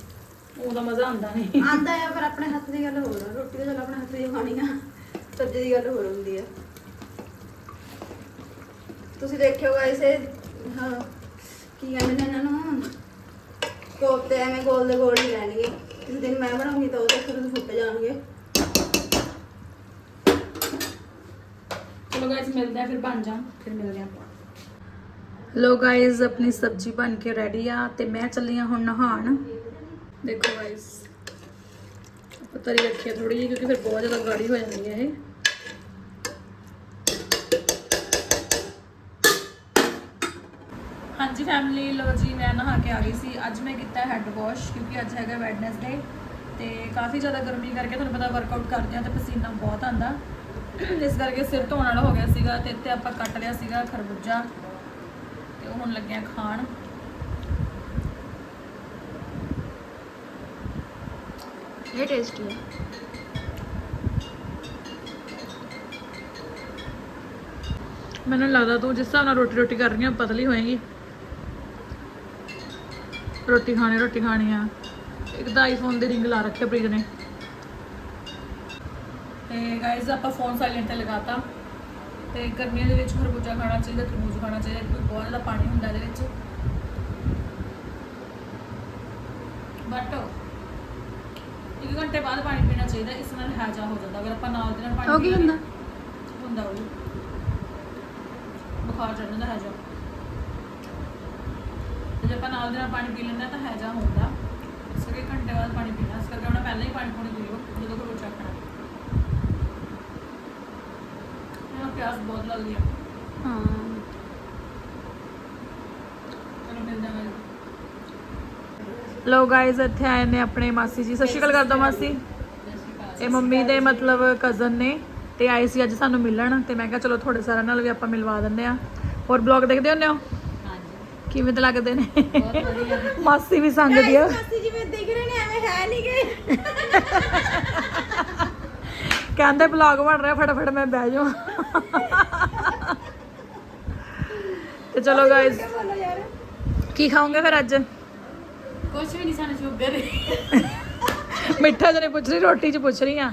ਉਹਦਾ ਮਜ਼ਾ ਆਉਂਦਾ ਨਹੀਂ। ਆਂਦਾ ਆ ਪਰ ਆਪਣੇ ਹੱਥ ਦੀ ਗੱਲ ਹੋਰ ਆ। ਰੋਟੀ ਤਾਂ ਚਲ ਆਪਣੇ ਹੱਥ ਦੀ ਖਾਣੀ ਆ ਸਬਜ਼ੀ ਦੀ ਗੱਲ ਹੋਰ ਹੁੰਦੀ ਆ। ਤੁਸੀਂ ਦੇਖਿਓ ਗਾਇਸ ਇਹ ਹਾਂ, ਕੀ ਕਹਿੰਦੇ ਨੇ ਇਹਨਾਂ ਨੂੰ? ਕੋਫਤੇ ਐਵੇਂ ਗੋਲ ਦੇ ਗੋਲ ਹੀ ਰਹਿਣਗੇ। ਕਿਸੇ ਦਿਨ ਮੈਂ ਬਣਾਉਂਗੀ ਤਾਂ ਉਹ ਫੁੱਟ ਜਾਣਗੇ। ਚਲੋ ਗਾਇਸ ਮਿਲਦੇ ਆ ਫਿਰ ਬਣ ਜਾਣ। ਫਿਰ ਮਿਲਦੇ ਆ ਆਪਾਂ। ਲੋ ਗਾਇਸ ਆਪਣੀ ਸਬਜ਼ੀ ਬਣ ਕੇ ਰੈਡੀ ਆ ਤੇ ਮੈਂ ਚੱਲੀ ਆ ਹੁਣ ਨਹਾਣ ਦੇਖੋ ਗਾਇਸ ਆਪਾਂ ਤਰੀ ਰੱਖੀ ਆ ਥੋੜੀ ਜਿਹੀ ਕਿਉਂਕਿ ਫਿਰ ਬਹੁਤ ਜ਼ਿਆਦਾ ਗਾੜੀ ਹੋ ਜਾਂਦੀ ਹੈ ਇਹ। ਹਾਂਜੀ ਫੈਮਿਲੀ ਲੋ ਜੀ ਮੈਂ ਨਹਾ ਕੇ ਆ ਗਈ ਸੀ। ਅੱਜ ਮੈਂ ਕੀਤਾ ਹੈਡ ਵਾਸ਼ ਕਿਉਂਕਿ ਅੱਜ ਹੈਗਾ ਵੈਡਨਸਡੇ ਤੇ ਕਾਫੀ ਜ਼ਿਆਦਾ ਗਰਮੀ ਕਰਕੇ ਤੁਹਾਨੂੰ ਪਤਾ ਵਰਕਆਊਟ ਕਰਦੇ ਆ ਤੇ ਪਸੀਨਾ ਬਹੁਤ ਆਂਦਾ ਇਸ ਕਰਕੇ ਸਿਰ ਧੋਣ ਵਾਲਾ ਹੋ ਗਿਆ ਸੀਗਾ ਤੇ ਇੱਥੇ ਆਪਾਂ ਕੱਟ ਲਿਆ ਸੀਗਾ ਖਰਬੂਜਾ। ਤੇ ਉਹ ਹੁਣ ਲੱਗਿਆ ਖਾਣ। ਇਹ ਟੇਸਟੀ ਹੈ ਮੈਨੂੰ ਲੱਗਦਾ ਤੂੰ ਜਿਸ ਹਿਸਾਬ ਨਾਲ ਰੋਟੀ ਰੋਟੀ ਕਰ ਰਹੀ ਆ ਪਤਲੀ ਹੋਏਗੀ। ਰੋਟੀ ਖਾਣੀ ਰੋਟੀ ਖਾਣੀ ਆ। ਇੱਕ ਤਾਂ ਆਈਫੋਨ ਦੀ ਰਿੰਗ ਲਾ ਰੱਖਿਆ ਪ੍ਰੀਤ ਨੇ। ਤੇ ਗਾਇਜ਼ ਆਪਾਂ ਫੋਨ ਸਾਇਲੈਂਟ ਤੇ ਲਗਾਤਾ। ਤੇ ਗਰਮੀਆਂ ਦੇ ਵਿੱਚ ਖਰਬੂਜਾ ਖਾਣਾ ਚਾਹੀਦਾ ਤਰਬੂਜ ਖਾਣਾ ਚਾਹੀਦਾ ਬਹੁਤ ਜ਼ਿਆਦਾ ਪਾਣੀ ਹੁੰਦਾ ਇਹਦੇ ਵਿੱਚ। ਬਟ ਇੱਕ ਘੰਟੇ ਬਾਅਦ ਪਾਣੀ ਪੀਣਾ ਚਾਹੀਦਾ ਇਸ ਨਾਲ ਹੈਜਾ ਹੋ ਜਾਂਦਾ। ਅਗਰ ਆਪਾਂ ਨਾਲ ਦੇ ਨਾਲ ਪਾਣੀ ਉਹ ਕੀ ਹੁੰਦਾ? ਹੁੰਦਾ ਉਹ। ਬੁਖਾਰ ਚੜ੍ਹ ਜਾਂਦਾ ਹੈਜਾ ਜੇ। ਆਪਾਂ ਨਾਲ ਦੇ ਨਾਲ ਪਾਣੀ ਪੀ ਲੈਂਦੇ ਤਾਂ ਹੈਜਾ ਹੁੰਦਾ। ਕਰਕੇ ਘੰਟੇ ਬਾਅਦ ਪਾਣੀ ਪੀਣਾ ਇਸ ਕਰਕੇ ਪਹਿਲਾਂ ਹੀ ਪਾਣੀ ਪੂਣੀ ਪੀਓ ਜਦੋਂ ਕੋਈ ਚੱਕਣਾ ਇਹਨਾਂ ਪਿਆਸ ਬਹੁਤ ਲੱਗਦੀ ਆ। ਹਾਂ। ਚਲੋ ਮਿਲਦੇ ਹਾਂ ਲੋ ਗਾਇਜ਼ ਇੱਥੇ ਆਏ ਨੇ ਆਪਣੇ ਮਾਸੀ ਜੀ। ਸਤਿ ਸ਼੍ਰੀ ਅਕਾਲ ਕਰ ਦਿਓ ਮਾਸੀ। ਇਹ ਮੰਮੀ ਦੇ ਮਤਲਬ ਕਜ਼ਨ ਨੇ ਤੇ ਆਏ ਸੀ ਅੱਜ ਸਾਨੂੰ ਮਿਲਣ ਤੇ ਮੈਂ ਕਿਹਾ ਚਲੋ ਤੁਹਾਡੇ ਸਾਰਿਆਂ ਨਾਲ ਵੀ ਆਪਾਂ ਮਿਲਵਾ ਦਿੰਦੇ ਆ ਹੋਰ ਬਲੌਗ ਦੇਖਦੇ ਹੁੰਦੇ ਹੋ? ਕਿਵੇਂ ਤੇ ਲੱਗਦੇ ਨੇ? ਮਾਸੀ ਵੀ ਸੰਗਦੀ ਆ। ਮਾਸੀ ਜਿਵੇਂ ਦਿਖ ਰਹੇ ਨੇ ਐਵੇਂ ਹੈ ਨਹੀਂ ਗਏ ਕਹਿੰਦੇ ਬਲੌਗ ਬਣ ਰਿਹਾ ਫਟਾਫਟ ਮੈਂ ਬਹਿ ਜਾਵਾਂ। ਤੇ ਚਲੋ ਯਾਰ ਕੀ ਖਾਓਗੇ ਫਿਰ ਅੱਜ? ਕੁਛ ਵੀ ਨਹੀਂ ਸਾਨੂੰ ਸ਼ੂਗਰ ਮਿੱਠਾ ਜਨੇ ਪੁੱਛ ਰਹੀ ਰੋਟੀ ਚ ਪੁੱਛ ਰਹੀ ਆ।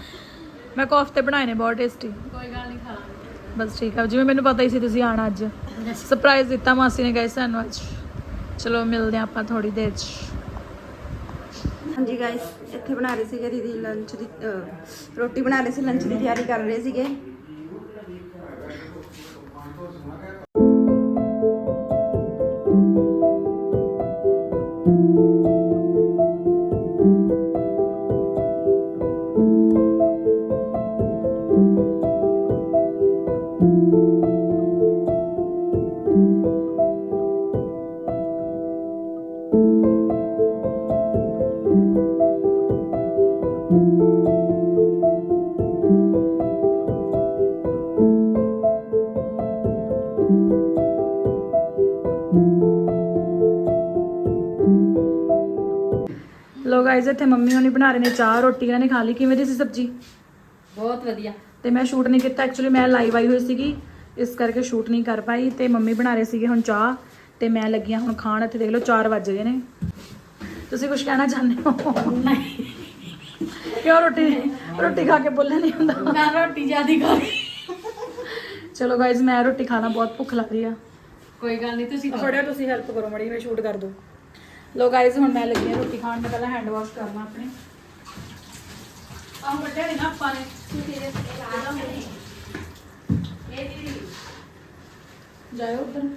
ਮੈਂ ਕੋਫਤੇ ਬਣਾਏ ਨੇ ਬਹੁਤ ਟੇਸਟੀ ਕੋਈ ਗੱਲ ਨਹੀਂ ਖਾ ਬਸ ਠੀਕ ਆ ਜਿਵੇਂ ਮੈਨੂੰ ਪਤਾ ਹੀ ਸੀ ਤੁਸੀਂ ਆਣਾ ਅੱਜ। ਸਰਪ੍ਰਾਈਜ਼ ਦਿੱਤਾ ਮਾਸੀ ਨੇ ਗਾਇਸ ਸਾਨੂੰ ਅੱਜ। ਚਲੋ ਮਿਲਦੇ ਆਪਾਂ ਥੋੜੀ ਦੇਰ ਚ। ਹਾਂਜੀ ਗਾਇਸ ਇੱਥੇ ਬਣਾ ਰਹੇ ਸੀਗੇ ਦੀਦੀ ਲੰਚ ਦੀ ਅਹ, ਰੋਟੀ ਬਣਾ ਰਹੇ ਸੀ ਲੰਚ ਦੀ ਤਿਆਰੀ ਕਰ ਰਹੇ ਸੀਗੇ। ਮੰਮੀ ਹੋਣੀ ਬਣਾ ਰਹੇ ਨੇ ਚਾਹ ਰੋਟੀ ਇਹਨਾਂ ਨੇ ਖਾ ਲਈ। ਕਿਵੇਂ ਦੀ ਸੀ ਸਬਜੀ? ਬਹੁਤ ਵਧੀਆ। ਤੇ ਮੈਂ ਸ਼ੂਟ ਨਹੀਂ ਕੀਤਾ। ਐਕਚੁਅਲੀ ਮੈਂ ਲਾਈਵ ਆਈ ਹੋਈ ਸੀਗੀ। ਇਸ ਕਰਕੇ ਸ਼ੂਟ ਨਹੀਂ ਕਰ ਪਾਈ। ਤੇ ਮੰਮੀ ਬਣਾ ਰਹੇ ਸੀਗੇ ਹੁਣ ਚਾਹ। ਤੇ ਮੈਂ ਲੱਗੀ ਹਾਂ ਹੁਣ ਖਾਣ। ਇੱਥੇ ਦੇਖ ਲਓ 4 ਵੱਜ ਗਏ ਨੇ। ਤੁਸੀਂ ਕੁਝ ਕਹਿਣਾ ਚਾਹੁੰਦੇ ਹੋ? ਨਹੀਂ। ਕਿਉਂ ਰੋਟੀ ਰੋਟੀ ਖਾ ਕੇ ਬੋਲਿਆ ਨਹੀਂ ਹੁੰਦਾ? ਮੈਂ ਰੋਟੀ ਜਿਆਦੀ ਖਾ ਲਈ। ਚਲੋ ਗਾਇਜ਼ ਮੈਂ ਰੋਟੀ ਖਾਣਾ ਬਹੁਤ ਭੁੱਖ ਲੱਗ ਰਹੀ ਆ। ਕੋਈ ਗੱਲ ਨਹੀਂ ਤੁਸੀਂ। ਫੜਿਆ ਤੁਸੀਂ ਹੈਲਪ ਕਰੋ ਮੜੀ ਮੈਂ ਸ਼ੂਟ ਕਰ ਦੋ ਲੋ ਗਾਇਜ਼ ਹੁਣ ਮੈਂ ਲੱਗੀ ਹਾਂ ਰੋਟੀ ਖਾਣ ਮੈਂ ਪਹਿਲਾਂ ਹੈਂਡ ਵਾਸ਼ ਕਰਨਾ ਆਪਣੇ। ਆਹ ਵੱਡੇ ਨਹੀਂ ਨਾ ਆਪਾਂ ਨੇ। ਜਾਇਓ ਉਧਰ।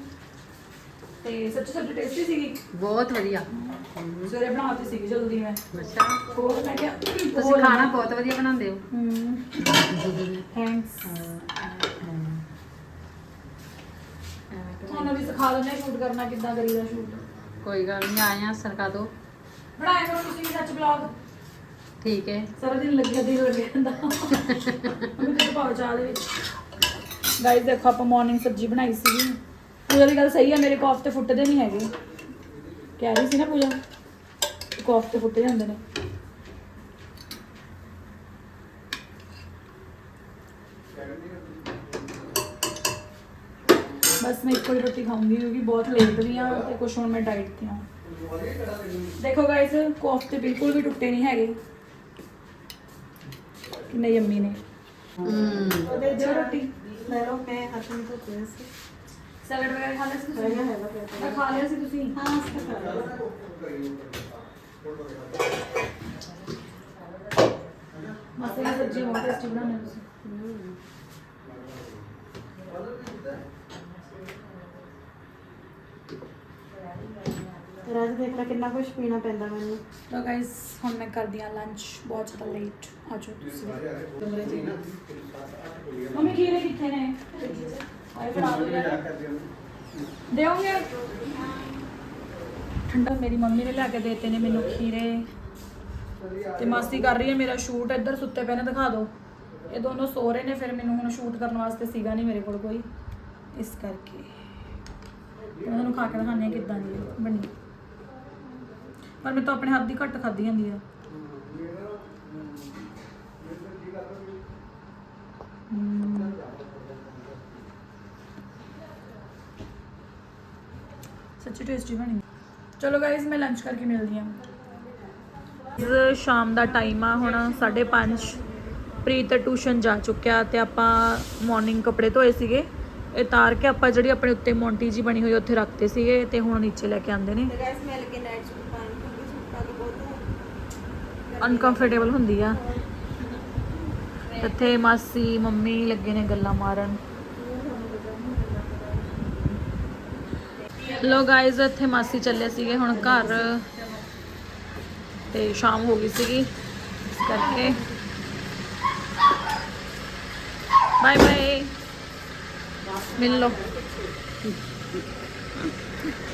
ਤੇ ਸੱਚੀ ਸੱਚੀ ਟੇਸਟੀ ਸੀਗੀ? ਬਹੁਤ ਵਧੀਆ। ਸਵੇਰੇ ਬਣਾਤੀ ਸੀਗੀ ਜਲਦੀ ਮੈਂ। ਅੱਛਾ। ਹੋਰ ਮੈਂ ਕਿਹਾ ਤੁਸੀਂ ਖਾਣਾ ਬਹੁਤ ਵਧੀਆ ਬਣਾਉਂਦੇ ਹੋ। ਹੂੰ ਥੈਂਕਸ ਤੁਹਾਨੂੰ ਵੀ ਸਿਖਾ ਦਿੰਦੇ ਸ਼ੂਟ ਕਰਨਾ ਕਿੱਦਾਂ ਕਰੀਦਾ ਸ਼ੂਟ ਕੋਈ ਗੱਲ ਨਹੀਂ ਆਏ ਆ ਸਰਕਾ ਦੋ ਬਣਾਇਆ ਕਰੋ ਤੁਸੀਂ ਵੀ ਸੱਚ ਬਲੌਗ ਠੀਕ ਹੈ। ਸਾਰਾ ਦਿਨ ਲੱਗਿਆ ਦਿਨ ਲੱਗਿਆ ਹੁੰਦਾ ਮੈਂ ਤੇ ਪਾਉ ਚਾਹ ਦੇ ਵਿੱਚ। ਗਾਇਸ ਦੇਖੋ ਆਪਾਂ ਮਾਰਨਿੰਗ ਸਬਜ਼ੀ ਬਣਾਈ ਸੀ ਪੂਜਾ ਦੀ ਗੱਲ ਸਹੀ ਹੈ ਮੇਰੇ ਕੋਫਤੇ ਫੁੱਟਦੇ ਨਹੀਂ ਹੈਗੇ। ਕਹਿ ਰਹੀ ਸੀ ਨਾ ਪੂਜਾ ਕੋਫਤੇ ਫੁੱਟ ਜਾਂਦੇ ਨੇ। ਬਸ ਮੈਂ ਇੱਕੋ ਹੀ ਰੋਟੀ ਖਾਊਂਗੀ ਕਿਉਂਕਿ ਬਹੁਤ ਲੇਟ ਵੀ ਆ ਤੇ ਕੁਛ ਹੁਣ ਮੈਂ ਡਾਈਟ ਤੇ ਆ ਦੇਖੋ ਗਾਇਸ ਕੋਫਤੇ ਬਿਲਕੁਲ ਵੀ ਟੁੱਟੇ ਨਹੀਂ ਹੈਗੇ ਕਿੰਨੇ ਯੰਮੀ ਨੇ ਹੂੰ ਉਹਦੇ ਦਿਓ ਰੋਟੀ ਲੈ ਲਓ ਮੈਂ ਹੱਥ ਨਹੀਂ ਧੋਤੇ ਸੀ ਸੈਲਡ ਵਗੈਰਾ ਖਾ ਲਿਆ ਸੀ ਤੁਸੀਂ ਹੈਗਾ ਹੈਗਾ ਪਿਆ ਮੈਂ ਖਾ ਲਿਆ ਸੀ ਤੁਸੀਂ ਹਾਂ ਇਸ ਦਾ ਖਾ ਲਓ ਮਸਾਲਾ ਸਬਜ਼ੀ ਬਹੁਤ ਟੇਸਟੀ ਬਣਾਉਂਦੇ ਹੋ ਤੁਸੀਂ ਰਾਜ ਦੇਖ ਕਿੰਨਾ ਕੁਝ ਪੀਣਾ ਪੈਂਦਾ ਮੈਨੂੰ। ਤਾਂ ਗਾਇਸ ਹੁਣ ਮੈਂ ਕਰਦੀ ਆ ਲੰਚ ਬਹੁਤ ਜ਼ਿਆਦਾ ਲੇਟ ਆ ਜਾਓ ਤੁਸੀਂ। ਮੰਮੀ, ਖੀਰੇ ਕਿੱਥੇ ਨੇ? ਆਏ ਫੜਾ ਦੋ ਯਾਰ। ਦੇਵੋਗੇ ਠੰਡਾ, ਮੇਰੀ ਮੰਮੀ ਨੇ ਲਿਆ ਕੇ ਦੇਤੇ ਨੇ ਮੈਨੂੰ ਖੀਰੇ। ਤੇ ਮਾਸੀ ਕਰ ਰਹੀ ਹੈ ਮੇਰਾ ਸ਼ੂਟ ਇੱਧਰ ਸੁੱਤੇ ਪਏ ਨੇ, ਦਿਖਾ ਦਿਓ। ਇਹ ਦੋਨੋਂ ਸੋ ਰਹੇ ਨੇ, ਫਿਰ ਮੈਨੂੰ ਹੁਣ ਸ਼ੂਟ ਕਰਨ ਵਾਸਤੇ ਸੀਗਾ ਨਹੀਂ ਮੇਰੇ ਕੋਲ ਕੋਈ। ਇਸ ਕਰਕੇ। ਤੇ ਉਹਨਾਂ ਨੂੰ ਖਾ ਕੇ ਦਿਖਾਉਂਦੇ ਆ ਕਿੱਦਾਂ ਦੀ ਬਣੀ। ਪਰ ਮੈਂ ਤਾਂ ਆਪਣੇ ਹੱਥ ਦੀ ਘੱਟ ਖਾਦੀ ਜਾਂਦੀ ਆ। ਸੱਚੀ ਟੇਸਟੀ ਬਣੀ। ਚਲੋ ਗਾਇਜ਼ ਮੈਂ ਲੰਚ ਕਰਕੇ ਮਿਲਦੀ ਹਾਂ ਸ਼ਾਮ ਦਾ ਟਾਈਮ ਆ ਹੁਣ 5:30 ਪ੍ਰੀਤ ਟਿਊਸ਼ਨ ਜਾ ਚੁੱਕਿਆ ਤੇ ਆਪਾਂ ਮਾਰਨਿੰਗ ਕੱਪੜੇ ਧੋਏ ਸੀਗੇ। ਇਹ ਤਾਰ ਕੇ ਆਪਾਂ ਜਿਹੜੀ ਆਪਣੇ ਉੱਤੇ ਮੌਂਟੀ ਜੀ ਬਣੀ ਹੋਈ ਉੱਥੇ ਰੱਖਤੇ ਸੀਗੇ ਤੇ ਹੁਣ ਨੀਚੇ ਲੈ ਕੇ ਆਂਦੇ ਨੇ। ਗਾਇਸ ਮਿਲ ਕੇ ਨਾਈਟ ਸੂਟ ਪਾਣ ਕਿਉਂਕਿ ਸੂਟਾਂ ਤੋਂ ਬਹੁਤ ਅਨਕੰਫਰਟੇਬਲ ਹੁੰਦੀ ਆ ਇੱਥੇ ਮਾਸੀ ਮੰਮੀ ਲੱਗੇ ਨੇ ਗੱਲਾਂ ਮਾਰਨ। ਲੋ ਗਾਇਜ਼ ਇੱਥੇ ਮਾਸੀ ਚੱਲੇ ਸੀਗੇ ਹੁਣ ਘਰ। ਤੇ ਸ਼ਾਮ ਹੋ ਗਈ ਸੀਗੀ ਇਸ ਕਰਕੇ। ਬਾਏ ਬਾਏ ਮਿਲ ਲੋ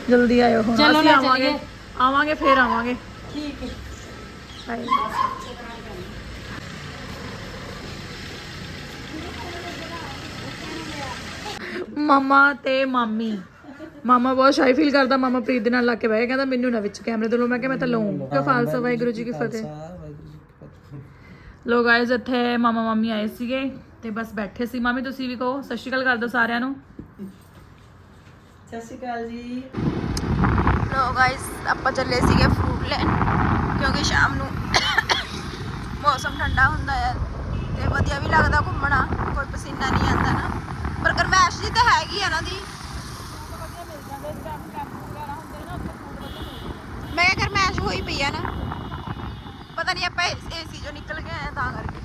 ਜਲਦੀ ਆਇਓ ਹੁਣ। ਅਸੀਂ ਆਵਾਂਗੇ। ਆਵਾਂਗੇ ਫੇਰ ਆਵਾਂਗੇ। ਠੀਕ ਹੈ। ਬਾਏ ਮਾਮਾ ਤੇ ਮਾਮੀ। ਮਾਮਾ ਬਹੁਤ ਸ਼ਾਈ ਫੀਲ ਕਰਦਾ ਮਾਮਾ ਪ੍ਰੀਤ ਦੇ ਨਾਲ ਲਾ ਕੇ ਬਹਿ ਕਹਿੰਦਾ ਮੈਨੂੰ ਨਾ ਵਿੱਚ ਕੈਮਰੇ ਤੋਂ ਲਓ ਮੈਂ ਕਿਹਾ ਮੈਂ ਤਾਂ ਲਊਂ। ਕਾ ਖਾਲਸਾ ਵਾਹਿਗੁਰੂ ਜੀ ਕੀ ਫਤਿਹ। ਲੋ ਗਾਇਜ਼ ਇੱਥੇ ਮਾਮਾ ਮਾਮੀ ਆਏ ਸੀਗੇ ਤੇ ਬਸ ਬੈਠੇ ਸੀ। ਮਾਮੀ ਤੁਸੀਂ ਵੀ ਕਹੋ ਸਤਿ ਸ਼੍ਰੀ ਅਕਾਲ ਕਰ ਦਿਓ ਸਾਰਿਆਂ ਨੂੰ। ਸਤਿ ਸ਼੍ਰੀ ਅਕਾਲ ਜੀ। ਲੋ ਗਾਇਸ ਆਪਾਂ ਚੱਲੇ ਸੀਗੇ ਫਰੂਟ ਲੈਣ। ਕਿਉਂਕਿ ਸ਼ਾਮ ਨੂੰ ਮੌਸਮ ਠੰਡਾ ਹੁੰਦਾ ਹੈ ਤੇ ਵਧੀਆ ਵੀ ਲੱਗਦਾ ਘੁੰਮਣਾ, ਕੋਈ ਪਸੀਨਾ ਨਹੀਂ ਆਉਂਦਾ ਨਾ। ਪਰ ਗਰਮੈਸ਼ ਜੀ ਤਾਂ ਹੈਗੀ ਆ ਨਾ ਦੀ। ਮੈਂ ਕਿਹਾ ਗਰਮੈਸ਼ ਹੋਈ ਪਈ ਆ ਨਾ। ਪਤਾ ਨਹੀਂ ਆਪਾਂ ਏਸੀ ਚੋਂ ਨਿਕਲ ਗਏ ਆ ਤਾਂ ਕਰਕੇ।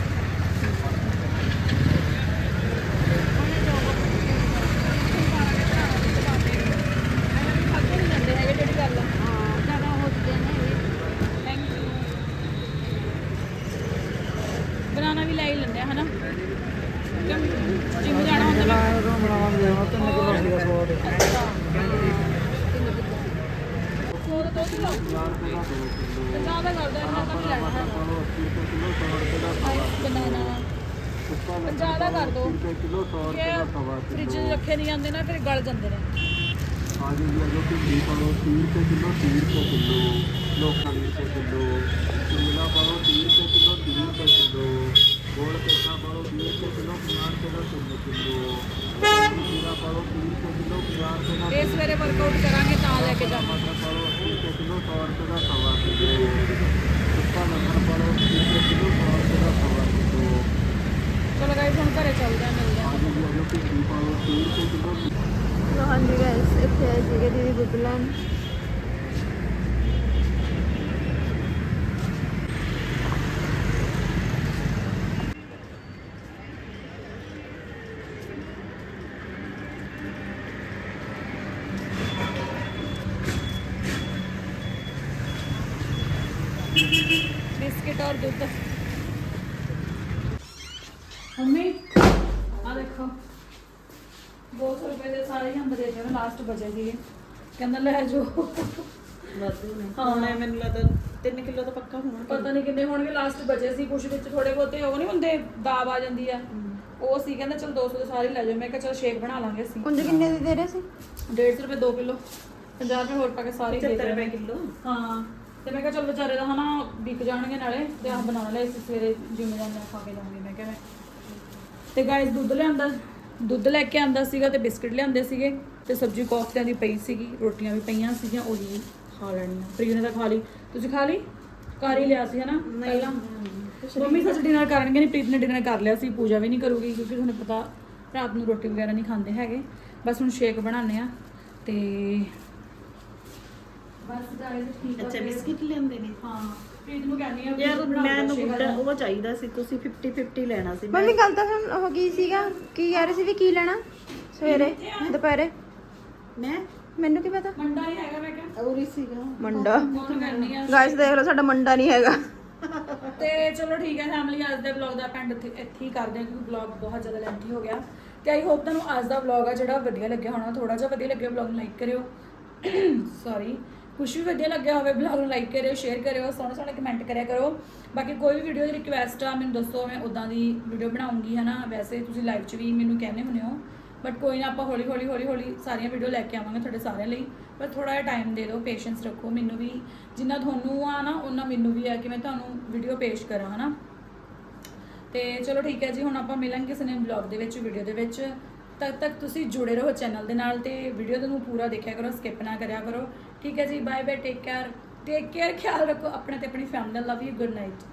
ਪੰਜਾਹ ਦਾ ਕਰ ਦੋ। ਇਹ ਫ੍ਰਿਜ ਰੱਖੇ ਨਹੀਂ ਜਾਂਦੇ ਨਾ ਫਿਰ ਗਲ ਜਾਂਦੇ ਨੇ। ਆਜੋ ਜੀ ਆਜੋ ਭਿੰਡੀ ਪਾਲੋ 30 ਰੁਪਏ ਕਿਲੋ 30 ਰੁਪਏ ਕਿਲੋ ਲੋਕਾਂ 20 ਰੁਪਏ ਕਿਲੋ। ਸ਼ਿਮਲਾ ਪਾਲੋ 30 ਰੁਪਏ ਕਿਲੋ 30 ਰੁਪਏ ਕਿਲੋ। ਗੋਲ ਪੇਠਾ ਪਾਲੋ 20 ਰੁਪਏ ਕਿਲੋ 50 ਰੁਪਏ ਦਾ ਕਿਲੋ ਕਿਲੋ। ਜੀਰਾ ਪਾਲੋ 30 ਰੁਪਏ ਕਿਲੋ 50 ਰੁਪਏ ਦਾ ਇਹ ਸਵੇਰੇ ਵਰਕਆਊਟ ਕਰਾਂਗੇ ਤਾਂ ਲੈ ਕੇ ਜਾਵਾਂਗੇ। ਪਾਲੋ 80 ਰੁਪਏ ਕਿਲੋ 100 ਰੁਪਏ ਦਾ ਸਵਾ ਕਿਲੋ। ਸੁੱਕਾ ਨਮਕ ਪਾਲੋ 30 ਰੁਪਏ ਕਿਲੋ 100 ਰੁਪਏ ਦਾ ਸਵਾ ਕਿਲੋ ਚਲੋ ਗਾਇਸ ਹੁਣ ਘਰੇ ਚੱਲਦੇ ਆ ਮਿਲਦੇ ਆ ਆਜੋ ਜੀ ਆਜੋ ਭਿੰਡੀ ਪਾਲੋ 30 ਰੁਪਏ ਕਿਲੋ ਲੋ ਹਾਂਜੀ ਗਾਇਸ ਇੱਥੇ ਆਏ ਸੀਗੇ ਦੀਦੀ ਦੁੱਧ ਲੈਣ ਬਿਸਕਿਟ ਔਰ ਦੇ ਦੇਣ ਲਾਸਟ ਬਚੇ ਸੀਗੇ ਕਹਿੰਦਾ ਲੈ ਜੋ। ਵਾਧੂ ਨੇ। ਹੁਣ ਮੈਨੂੰ ਲੱਗਦਾ 3 ਕਿਲੋ ਤਾਂ ਪੱਕਾ ਹੋਣਾ ਪਤਾ ਨਹੀਂ ਕਿੰਨੇ ਹੋਣਗੇ। ਲਾਸਟ ਬਚੇ ਸੀ। ਕੁਝ ਵਿੱਚ ਥੋੜੇ ਬਹੁਤੇ ਉਹ ਨਹੀਂ ਹੁੰਦੇ ਦਾਬ ਆ ਜਾਂਦੀ ਆ। ਉਹ ਸੀ ਕਹਿੰਦਾ ਚਲ 200 ਦੇ ਸਾਰੇ ਲੈ ਜਾਓ। ਮੈਂ ਕਿਹਾ ਚਲ ਸ਼ੇਕ ਬਣਾ ਲਾਂਗੇ ਅਸੀਂ। ਕੁੰਜ ਕਿੰਨੇ ਦੀ ਦੇ ਰਹੇ ਸੀ? 150 ਰੁਪਏ 2 ਕਿਲੋ। 50 ਰੁਪਏ ਹੋਰ ਪਾ ਕੇ ਸਾਰੇ ਦੇ 70 ਦੇਣੇ। ਰੁਪਏ ਕਿਲੋ। ਹਾਂ। ਤੇ ਮੈਂ ਕਿਹਾ ਚਲ ਵਿਚਾਰੇ ਦਾ ਹਨਾ ਵਿਕ ਜਾਣਗੇ ਨਾਲੇ। ਤੇ ਆਹ ਬਣਾ ਲੈ ਇਸ ਸਵੇਰੇ ਜਿਮ ਜਾਂਦੇ ਆ ਖਾ ਕੇ ਜਾਵਾਂਗੇ ਮੈਂ ਕਿਹਾ। ਮੈਂ ਤੇ ਗਾਇਸ ਦੁੱਧ ਲਿਆਂਦਾ। ਦੁੱਧ ਲੈ ਕੇ ਆਂਦਾ ਸੀਗਾ ਤੇ ਬਿਸਕਟ ਲਿਆਂਦੇ ਸੀਗੇ। ਤੇ ਸਬਜ਼ੀ ਕੋਫਤਿਆਂ ਦੀ ਪਈ ਸੀਗੀ ਰੋਟੀਆਂ ਵੀ ਪਈਆਂ ਸੀਗੀਆਂ ਉਹੀ ਖਾ ਲੈਣੀਆਂ ਪ੍ਰਿਯੂ ਨੇ ਤਾਂ ਖਾ ਲਈ। ਤੁਸੀਂ ਖਾ ਲਈ? ਕਰ ਹੀ ਲਿਆ ਸੀ ਹਨਾ? ਪਹਿਲਾਂ? ਮੰਮੀ ਸੱਚ ਡਿਨਰ ਕਰਨਗੇ ਨਹੀਂ ਪ੍ਰੀਤ ਨੇ ਡਿਨਰ ਕਰ ਲਿਆ ਸੀ ਪੂਜਾ ਵੀ ਨਹੀਂ ਕਰੂਗੀ ਕਿਉਂਕਿ ਤੁਹਾਨੂੰ ਪਤਾ ਰਾਤ ਨੂੰ ਰੋਟੀ ਵਗੈਰਾ ਨਹੀਂ ਖਾਂਦੇ ਹੈਗੇ। ਬਸ ਹੁਣ ਸ਼ੇਕ ਬਣਾਉਂਦੇ ਆ ਤੇ ਬਸ ਗਾਇਸ ਠੀਕ ਆ ਅੱਛਾ। ਬਿਸਕਿਟ ਲੈਂਦੇ ਨੇ? ਹਾਂ ਪ੍ਰੀਤ ਨੂੰ ਕਹਿੰਦੀ ਆ ਯਾਰ ਗੁੱਡਾ ਵਾਲਾ। ਉਹ ਚਾਹੀਦਾ ਸੀ ਤੁਸੀਂ 50 50 ਲੈਣਾ ਸੀ। ਮੈਂ ਮੰਮੀ ਕੱਲ ਤਾਂ ਹੁਣ ਉਹ ਕੀ ਸੀਗਾ? ਕੀ ਕਹਿ ਰਹੇ ਸੀ ਵੀ ਕੀ ਲੈਣਾ? ਸਵੇਰੇ ਦੁਪਹਿਰੇ? ਮੈਂ? ਮੈਨੂੰ ਕੀ ਪਤਾ? ਮੰਡਾ ਹੀ ਹੈਗਾ ਮੈਂ ਕਿਹਾ। ਔਰੀ ਸੀਗਾ। ਮੰਡਾ। ਉਹਨੂੰ ਕਰਨੀ ਆ? ਗਾਇਸ ਦੇਖ ਲਓ ਸਾਡਾ ਮੰਡਾ ਨਹੀਂ ਹੈਗਾ। ਤੇ ਚਲੋ ਠੀਕ ਹੈ ਫੈਮਿਲੀ ਅੱਜ ਦੇ ਵਲੌਗ ਦਾ ਪੈਂਡ ਇੱਥੇ ਇੱਥੇ ਹੀ ਕਰਦੇ ਹਾਂ ਕਿਉਂਕਿ ਵਲੌਗ ਬਹੁਤ ਜ਼ਿਆਦਾ ਲੈਂਥੀ ਹੋ ਗਿਆ। ਤੇ ਆਈ ਹੋਪ ਤੁਹਾਨੂੰ ਅੱਜ ਦਾ ਵਲੌਗ ਆ ਜਿਹੜਾ ਵਧੀਆ ਲੱਗਿਆ ਹੋਣਾ ਥੋੜਾ ਜਿਹਾ ਵਧੀਆ ਲੱਗਿਆ ਵਲੌਗ ਨੂੰ ਲਾਈਕ ਕਰਿਓ। ਸੌਰੀ ਕੁਛ ਵੀ ਵਧੀਆ ਲੱਗਿਆ ਹੋਵੇ ਵਲੌਗ ਨੂੰ ਲਾਈਕ ਕਰਿਓ ਸ਼ੇਅਰ ਕਰਿਓ ਸੋਹਣੇ ਸੋਹਣੇ ਕਮੈਂਟ ਕਰਿਆ ਕਰੋ। ਬਾਕੀ ਕੋਈ ਵੀ ਵੀਡੀਓ ਦੀ ਰਿਕੁਐਸਟ ਆ ਮੈਨੂੰ ਦੱਸੋ ਮੈਂ ਉਦਾਂ ਦੀ ਵੀਡੀਓ ਬਣਾਉਂਗੀ ਹਨਾ? ਵੈਸੇ ਤੁਸੀਂ ਲਾਈਵ 'ਚ ਵੀ ਮੈਨੂੰ ਕਹਿੰਦੇ ਹੁੰਦੇ ਹੋ। ਬਟ ਕੋਈ ਨਾ ਆਪਾਂ ਹੌਲੀ ਹੌਲੀ ਹੌਲੀ ਹੌਲੀ ਸਾਰੀਆਂ ਵੀਡੀਓ ਲੈ ਕੇ ਆਵਾਂਗੇ ਤੁਹਾਡੇ ਸਾਰਿਆਂ ਲਈ। ਪਰ ਥੋੜਾ ਜਿਹਾ ਟਾਈਮ ਦੇ ਦਿਓ ਪੇਸ਼ੈਂਸ ਰੱਖੋ। ਮੈਨੂੰ ਵੀ ਜਿੰਨਾ ਤੁਹਾਨੂੰ ਆ ਨਾ ਉਹਨਾਂ ਮੈਨੂੰ ਵੀ ਆ ਕਿ ਮੈਂ ਤੁਹਾਨੂੰ ਵੀਡੀਓ ਪੇਸ਼ ਕਰਾਂ, ਹਨਾ? ਤੇ ਚਲੋ ਠੀਕ ਹੈ ਜੀ, ਹੁਣ ਆਪਾਂ ਮਿਲਾਂਗੇ ਕਿਸੇ ਨੇ ਵਲੌਗ ਦੇ ਵਿੱਚ ਵੀਡੀਓ ਦੇ ਵਿੱਚ। ਤਦ ਤੱਕ ਤੁਸੀਂ ਜੁੜੇ ਰਹੋ ਚੈਨਲ ਦੇ ਨਾਲ ਤੇ ਵੀਡੀਓ ਨੂੰ ਪੂਰਾ ਦੇਖਿਆ ਕਰੋ ਸਕਿਪ ਨਾ ਕਰਿਆ ਕਰੋ। ਠੀਕ ਹੈ ਜੀ bye bye take care take care ਖਿਆਲ ਰੱਖੋ, ਆਪਣੇ ਤੇ ਆਪਣੀ ਫੈਮਿਲੀ ਦਾ ਲਵ ਯੂ ਗੁੱਡ ਨਾਈਟ